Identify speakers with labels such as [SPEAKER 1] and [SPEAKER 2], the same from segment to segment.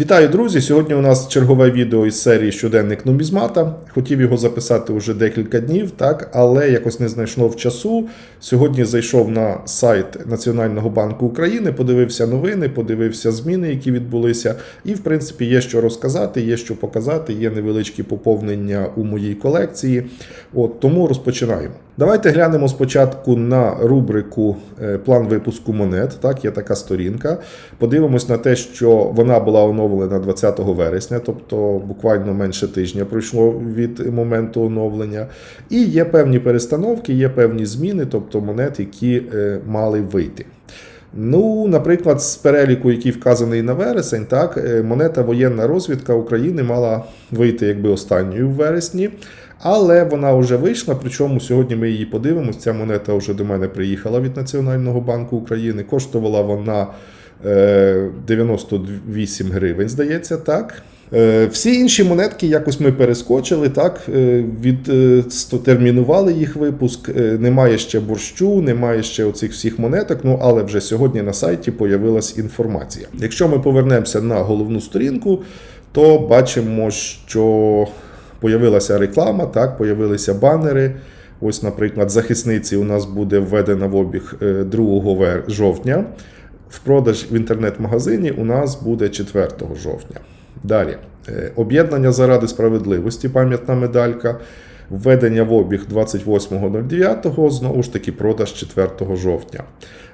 [SPEAKER 1] Вітаю, друзі! Сьогодні у нас чергове відео із серії Щоденник нумізмата. Хотів його записати вже декілька днів, так, але якось не знайшов часу. Сьогодні зайшов на сайт Національного банку України, подивився новини, подивився зміни, які відбулися. І, в принципі, є що розказати, є що показати, є невеличкі поповнення у моїй колекції. От, тому розпочинаємо. Давайте глянемо спочатку на рубрику е, План випуску монет. Так, є така сторінка. Подивимось на те, що вона була оновлена 20 вересня, тобто буквально менше тижня пройшло від моменту оновлення. І є певні перестановки, є певні зміни, тобто монет, які е, мали вийти. Ну, наприклад, з переліку, який вказаний на вересень, так, е, монета воєнна розвідка України мала вийти якби останньою в вересні. Але вона вже вийшла, причому сьогодні ми її подивимося. Ця монета вже до мене приїхала від Національного банку України. Коштувала вона е, 98 гривень, здається, так. Е, Всі інші монетки якось ми перескочили, так, е, від, е, сто- термінували їх випуск. Е, Немає ще борщу, немає ще оцих всіх монеток. Ну але вже сьогодні на сайті появилась інформація. Якщо ми повернемося на головну сторінку, то бачимо, що появилася реклама, так, появилися банери. Ось, наприклад, захисниці у нас буде введена в обіг е, 2 жовтня. В продаж в інтернет-магазині у нас буде 4 жовтня. Далі. Е, Об'єднання заради справедливості, пам'ятна медалька. Введення в обіг 28.09, знову ж таки, продаж 4 жовтня.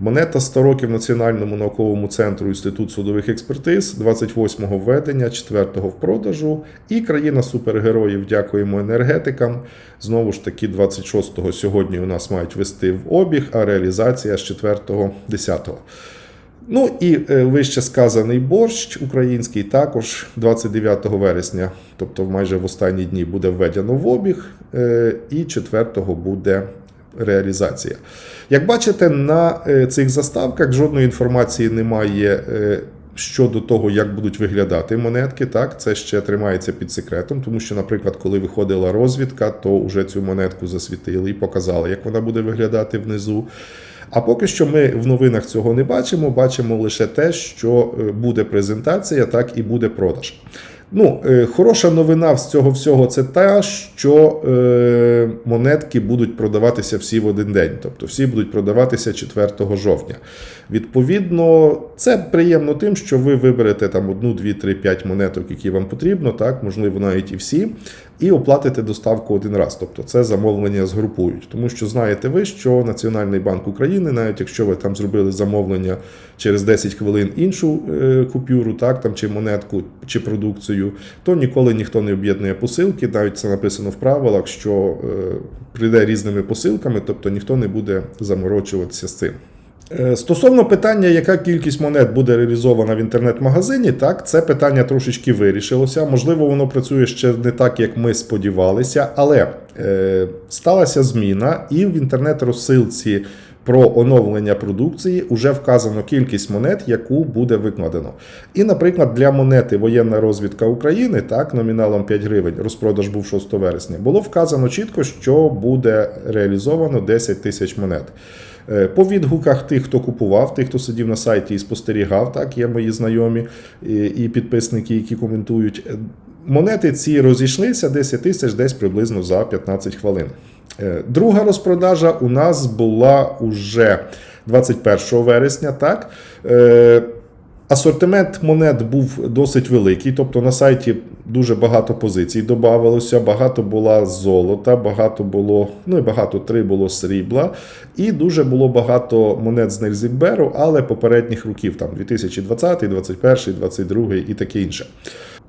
[SPEAKER 1] Монета 100 років Національному науковому центру Інститут судових експертиз, 28-го введення, 4-го в продажу. І країна супергероїв, дякуємо енергетикам. Знову ж таки, 26-го сьогодні у нас мають вести в обіг, а реалізація з 4-го 10-го. Ну і е, вище сказаний борщ український також 29 вересня, тобто майже в останні дні буде введено в обіг, е, і 4-го буде реалізація. Як бачите, на е, цих заставках жодної інформації немає. Щодо того, як будуть виглядати монетки, так це ще тримається під секретом, тому що, наприклад, коли виходила розвідка, то вже цю монетку засвітили і показали, як вона буде виглядати внизу. А поки що ми в новинах цього не бачимо. Бачимо лише те, що е, буде презентація, так і буде продаж. Ну, е, хороша новина з цього всього це та, що е, монетки будуть продаватися всі в один день, тобто всі будуть продаватися 4 жовтня. Відповідно, це приємно тим, що ви виберете там одну, дві, три, п'ять монеток, які вам потрібно, так, можливо, навіть і всі, і оплатите доставку один раз. Тобто це замовлення згрупують. Тому що знаєте ви, що Національний банк України, навіть якщо ви там зробили замовлення через 10 хвилин іншу е, купюру, так, там, чи монетку, чи продукцію, то ніколи ніхто не об'єднує посилки. Навіть це написано в правилах, що е, прийде різними посилками, тобто ніхто не буде заморочуватися з цим. Е, Стосовно питання, яка кількість монет буде реалізована в інтернет-магазині, так, це питання трошечки вирішилося. Можливо, воно працює ще не так, як ми сподівалися, але е, сталася зміна, і в інтернет-розсилці про оновлення продукції вже вказано кількість монет, яку буде викладено. І, наприклад, для монети Воєнна розвідка України, так, номіналом 5 гривень, розпродаж був 6 вересня, було вказано чітко, що буде реалізовано 10 тисяч монет. Е, По відгуках тих, хто купував, тих, хто сидів на сайті і спостерігав, так, є мої знайомі і, підписники, які коментують. е, Монети ці розійшлися 10 тисяч десь приблизно за 15 хвилин. Е, Друга розпродажа у нас була уже 21 вересня. Так? Асортимент монет був досить великий, тобто на сайті дуже багато позицій додавалося, багато була золота, багато було, ну і багато три було срібла, і дуже було багато монет з Нельзіберу, але попередніх років, там 2020, 2021, 2022 і таке інше.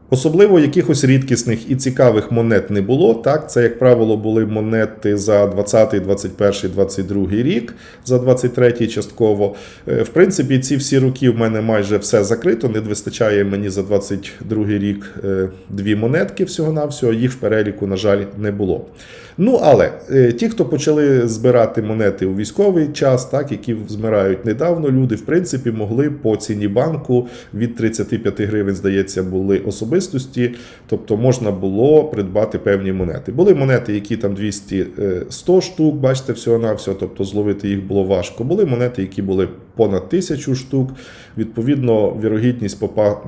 [SPEAKER 1] Особливо якихось рідкісних і цікавих монет не було. Так, це, як правило, були монети за 20, 21, 22 рік, за 23 частково. Е, В принципі, ці всі роки в мене майже все закрито. Не вистачає мені за 22 рік е, дві монетки всього-навсього. Їх в переліку, на жаль, не було. Ну, але е, ті, хто почали збирати монети у військовий час, так, які збирають недавно, люди, в принципі, могли по ціні банку від 35 гривень, здається, були особисті особистості, тобто можна було придбати певні монети. Були монети, які там 200 е, 100 штук, бачите, всього на всього, тобто зловити їх було важко. Були монети, які були понад 1000 штук. Відповідно, вірогідність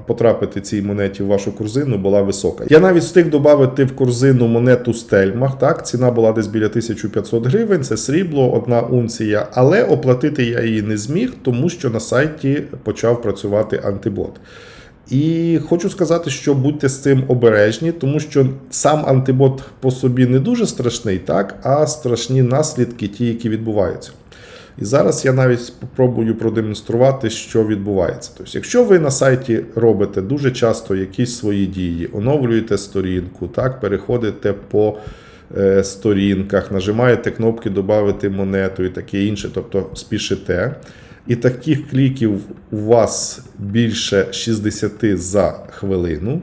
[SPEAKER 1] потрапити цій монеті в вашу корзину була висока. Я навіть встиг додати в корзину монету Стельмах. Так, ціна була десь біля 1500 гривень. Це срібло, одна унція. Але оплатити я її не зміг, тому що на сайті почав працювати антибот. І хочу сказати, що будьте з цим обережні, тому що сам антибот по собі не дуже страшний, так, а страшні наслідки, ті, які відбуваються. І зараз я навіть спробую продемонструвати, що відбувається. Тобто, якщо ви на сайті робите дуже часто якісь свої дії, оновлюєте сторінку, так, переходите по е, сторінках, нажимаєте кнопки Добавити монету і таке інше, тобто спішите. І таких кліків у вас більше 60 за хвилину,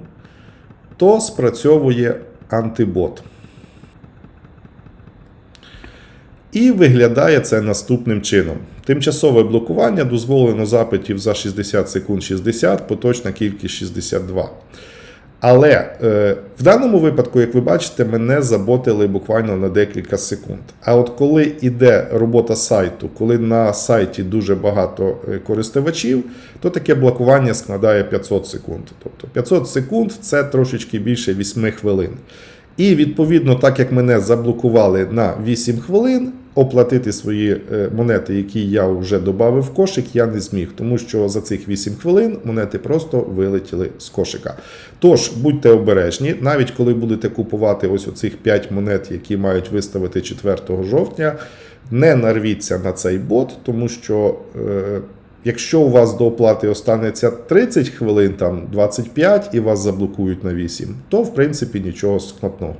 [SPEAKER 1] то спрацьовує антибот. І виглядає це наступним чином. Тимчасове блокування дозволено запитів за 60 секунд 60, поточна кількість 62. Але е, в даному випадку, як ви бачите, мене заботили буквально на декілька секунд. А от коли йде робота сайту, коли на сайті дуже багато е, користувачів, то таке блокування складає 500 секунд. Тобто 500 секунд це трошечки більше 8 хвилин. І відповідно, так як мене заблокували на 8 хвилин, оплатити свої е, монети, які я вже додав в кошик, я не зміг, тому що за цих 8 хвилин монети просто вилетіли з кошика. Тож будьте обережні, навіть коли будете купувати ось оцих 5 монет, які мають виставити 4 жовтня, не нарвіться на цей бот, тому що. Е, Якщо у вас до оплати останеться 30 хвилин, там 25 і вас заблокують на 8, то в принципі нічого складного.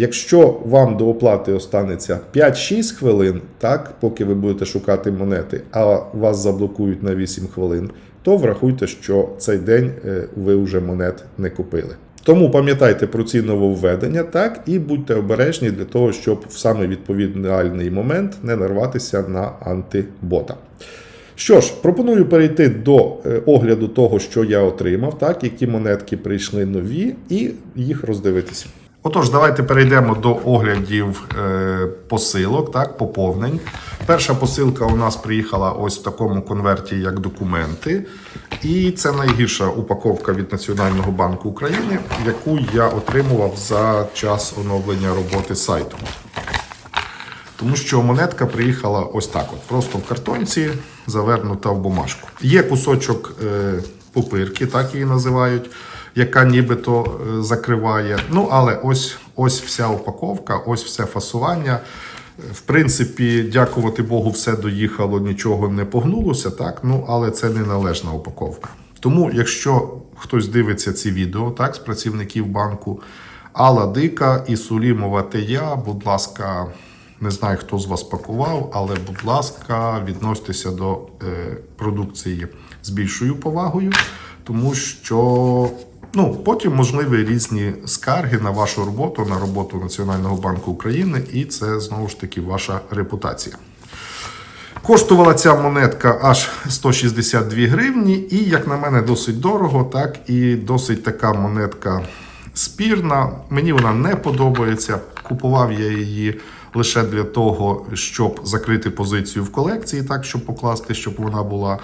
[SPEAKER 1] Якщо вам до оплати останеться 5-6 хвилин, так, поки ви будете шукати монети, а вас заблокують на 8 хвилин, то врахуйте, що цей день е, ви вже монет не купили. Тому пам'ятайте про ці нововведення, так, і будьте обережні для того, щоб в саме відповідальний момент не нарватися на антибота. Що ж, пропоную перейти до е, огляду того, що я отримав, так, які монетки прийшли нові, і їх роздивитись. Отож, давайте перейдемо до оглядів е, посилок, так, поповнень. Перша посилка у нас приїхала ось в такому конверті, як документи. І це найгірша упаковка від Національного банку України, яку я отримував за час оновлення роботи сайту. Тому що монетка приїхала ось так: от, просто в картонці, завернута в бумажку. Є кусочок е, пупирки, так її називають, яка нібито е, закриває. Ну, але ось, ось вся упаковка, ось все фасування. В принципі, дякувати Богу, все доїхало, нічого не погнулося, так? Ну, але це не належна упаковка. Тому, якщо хтось дивиться ці відео, так, з працівників банку, Алла Дика і Сулімова Тея, будь ласка, не знаю, хто з вас пакував, але, будь ласка, відносьтеся до е, продукції з більшою повагою, тому що ну, потім можливі різні скарги на вашу роботу, на роботу Національного банку України, і це знову ж таки ваша репутація. Коштувала ця монетка аж 162 гривні, і, як на мене, досить дорого, так і досить така монетка спірна. Мені вона не подобається. Купував я її лише для того, щоб закрити позицію в колекції, так щоб покласти, щоб вона була.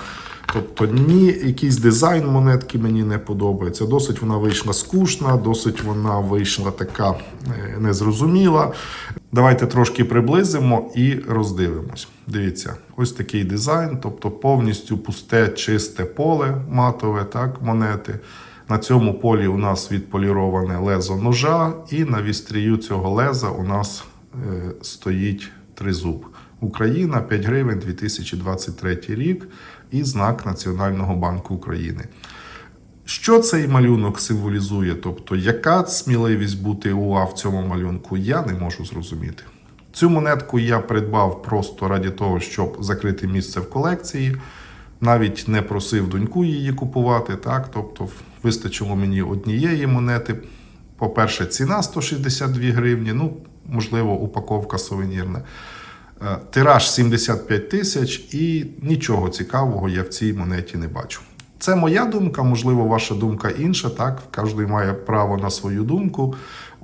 [SPEAKER 1] Тобто ні, якийсь дизайн монетки мені не подобається. Досить вона вийшла скучна, досить вона вийшла така е, незрозуміла. Давайте трошки приблизимо і роздивимось. Дивіться, ось такий дизайн, тобто повністю пусте, чисте поле матове, так, монети. На цьому полі у нас відполіроване лезо ножа, і на вістрію цього леза у нас е, стоїть тризуб. Україна 5 гривень 2023 рік і знак Національного банку України. Що цей малюнок символізує? Тобто, яка сміливість бути УА в цьому малюнку, я не можу зрозуміти. Цю монетку я придбав просто раді того, щоб закрити місце в колекції. Навіть не просив доньку її купувати. Так? Тобто, вистачило мені однієї монети. По-перше, ціна 162 гривні, ну, можливо, упаковка сувенірна. Е, Тираж 75 тисяч і нічого цікавого я в цій монеті не бачу. Це моя думка, можливо, ваша думка інша. Так, кожен має право на свою думку.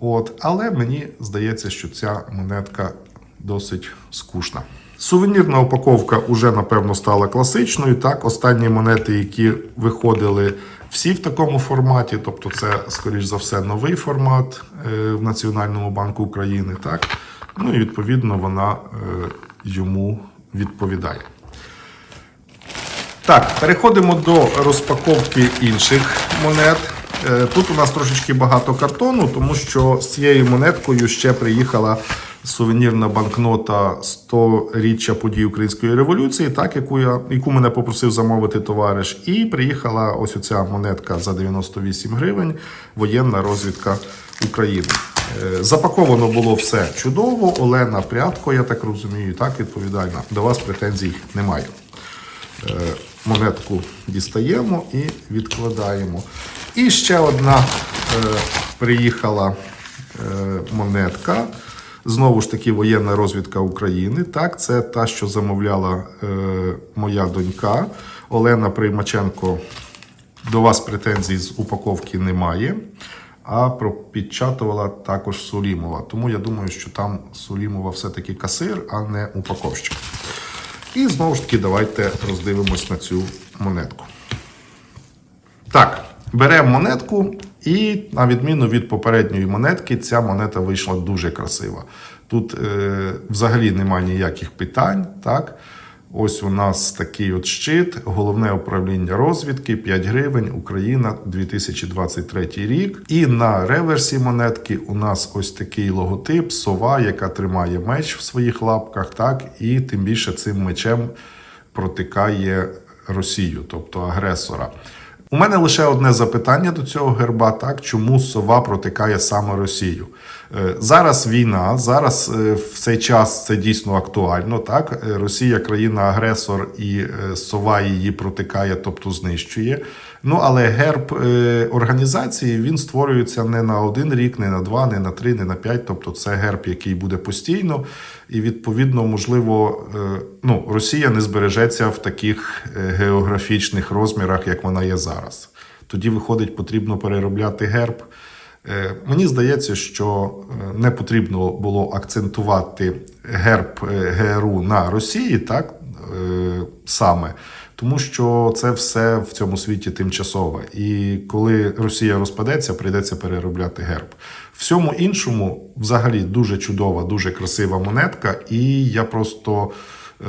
[SPEAKER 1] От, але мені здається, що ця монетка досить скучна. Сувенірна упаковка вже напевно стала класичною. Так, останні монети, які виходили всі в такому форматі, тобто це, скоріш за все, новий формат е, в Національному банку України. Так, ну і відповідно вона е, йому відповідає. Так, переходимо до розпаковки інших монет. Е, Тут у нас трошечки багато картону, тому що з цією монеткою ще приїхала сувенірна банкнота 100-річчя подій Української революції, так, яку, я, яку мене попросив замовити товариш. І приїхала ось оця монетка за 98 гривень, воєнна розвідка України. Е, Запаковано було все чудово. Олена Прядко, я так розумію, так відповідальна. До вас претензій немає. Е, монетку дістаємо і відкладаємо. І ще одна е, приїхала монетка. Знову ж таки, воєнна розвідка України. Так, це та, що замовляла моя донька Олена Приймаченко. До вас претензій з упаковки немає. А пропідчатувала також Сулімова. Тому я думаю, що там Сулімова все-таки касир, а не упаковщик. І знову ж таки, давайте роздивимось на цю монетку. Так, беремо монетку, і на відміну від попередньої монетки, ця монета вийшла дуже красива. Тут е, взагалі немає ніяких питань. Так? Ось у нас такий от щит, головне управління розвідки, 5 гривень, Україна, 2023 рік. І на реверсі монетки у нас ось такий логотип, сова, яка тримає меч в своїх лапках, так, і тим більше цим мечем протикає Росію, тобто агресора. У мене лише одне запитання до цього герба: так чому сова протикає саме Росію? Е, Зараз війна, зараз е, в цей час це дійсно актуально. Так, Е, Росія країна-агресор і сова її протикає, тобто знищує. Ну але герб організації він створюється не на один рік, не на два, не на три, не на п'ять. Тобто це герб, який буде постійно, і відповідно, можливо, е, ну Росія не збережеться в таких е, географічних розмірах, як вона є зараз. Тоді виходить, потрібно переробляти герб. Е, Мені здається, що не потрібно було акцентувати герб ГРУ на Росії, так саме, тому що це все в цьому світі тимчасове. І коли Росія розпадеться, прийдеться переробляти герб. Всьому іншому, взагалі, дуже чудова, дуже красива монетка, і я просто.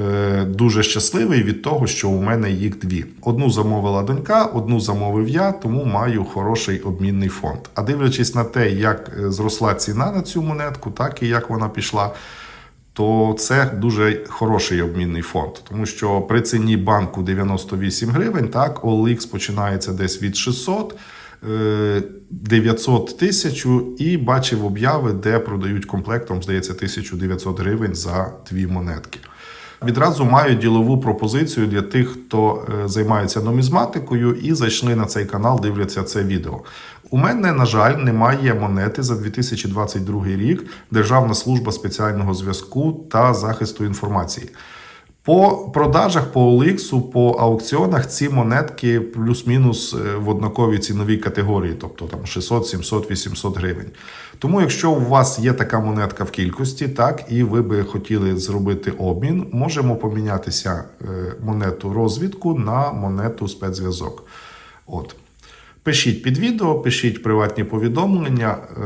[SPEAKER 1] е, Дуже щасливий від того, що у мене їх дві. Одну замовила донька, одну замовив я, тому маю хороший обмінний фонд. А дивлячись на те, як е, зросла ціна на цю монетку, так і як вона пішла, то це дуже хороший обмінний фонд, тому що при ціні банку 98 гривень, так, OLX починається десь від 600. е, 900 тисяч і бачив обяви, де продають комплектом, здається, 1900 гривень за дві монетки. Відразу маю ділову пропозицію для тих, хто е, займається нумізматикою і зайшли на цей канал, дивляться це відео. У мене, на жаль, немає монети за 2022 рік Державна служба спеціального зв'язку та захисту інформації. По продажах по OLX, по аукціонах ці монетки плюс-мінус е, в однаковій ціновій категорії, тобто там 600, 700, 800 гривень. Тому, якщо у вас є така монетка в кількості, так і ви би хотіли зробити обмін, можемо помінятися е, монету розвідку на монету спецзв'язок. От. Пишіть під відео, пишіть приватні повідомлення. Е,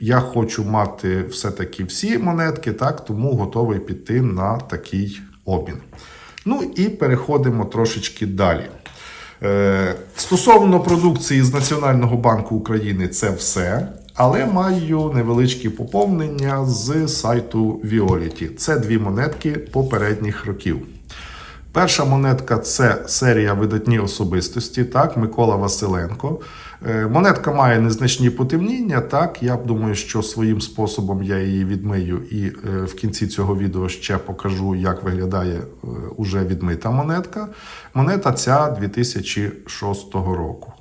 [SPEAKER 1] Я хочу мати все-таки всі монетки, так, тому готовий піти на такий обмін. Ну і переходимо трошечки далі. Е, Стосовно продукції з Національного банку України, це все. Але маю невеличкі поповнення з сайту Violet. Це дві монетки попередніх років. Перша монетка це серія видатні особистості, так, Микола Василенко. Е, Монетка має незначні потемніння. Так, я думаю, що своїм способом я її відмию, і е, в кінці цього відео ще покажу, як виглядає е, уже відмита монетка. Монета ця 2006 року.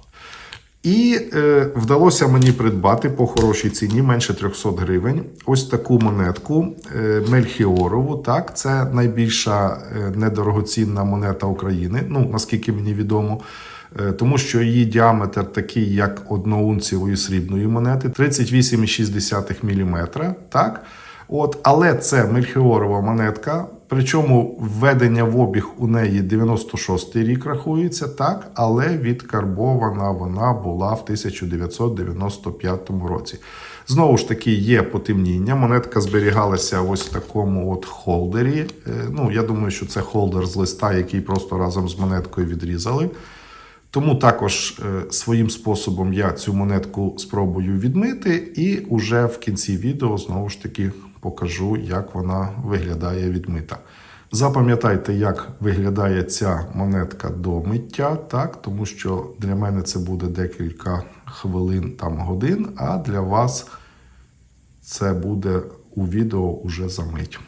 [SPEAKER 1] І е, вдалося мені придбати по хорошій ціні менше 300 гривень. Ось таку монетку е, Мельхіорову. Так, це найбільша е, недорогоцінна монета України. Ну наскільки мені відомо. е, тому що її діаметр такий, як одноунцівої срібної монети, 38,6 мм. Так? От, але це мельхіорова монетка. Причому введення в обіг у неї 96-й рік рахується, так, але відкарбована вона була в 1995 році. Знову ж таки, є потемніння. Монетка зберігалася ось в такому от холдері. Е, Ну, я думаю, що це холдер з листа, який просто разом з монеткою відрізали. Тому також е, своїм способом я цю монетку спробую відмити, і уже в кінці відео знову ж таки покажу, як вона виглядає відмита. Запам'ятайте, як виглядає ця монетка до миття, так, тому що для мене це буде декілька хвилин, там годин, а для вас це буде у відео уже за мить.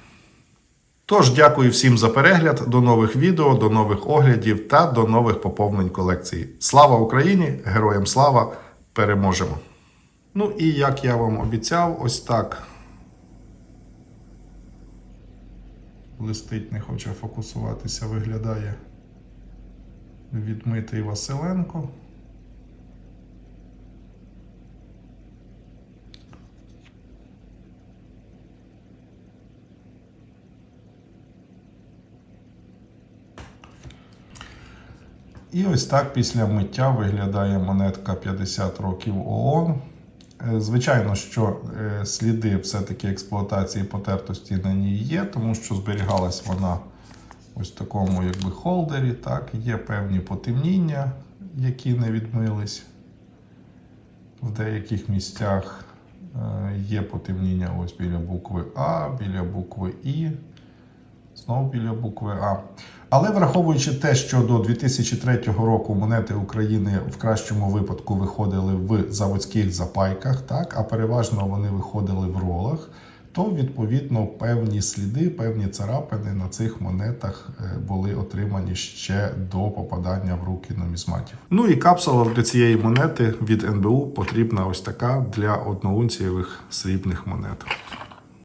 [SPEAKER 1] Тож, дякую всім за перегляд. До нових відео, до нових оглядів та до нових поповнень колекції. Слава Україні! Героям слава! Переможемо! Ну і як я вам обіцяв, ось так. Листить не хоче фокусуватися, виглядає відмитий Василенко. І ось так після миття виглядає монетка 50 років ООН. Е, Звичайно, що е, сліди все-таки експлуатації потертості на ній є, тому що зберігалась вона ось в такому якби холдері. Так, є певні потемніння, які не відмились. В деяких місцях е, є потемніння ось біля букви А, біля букви І. Знову біля букви А. Але враховуючи те, що до 2003 року монети України в кращому випадку виходили в заводських запайках, так, а переважно вони виходили в ролах, то відповідно певні сліди, певні царапини на цих монетах е, були отримані ще до попадання в руки нумізматів. Ну і капсула для цієї монети від НБУ потрібна ось така для одноунцієвих срібних монет.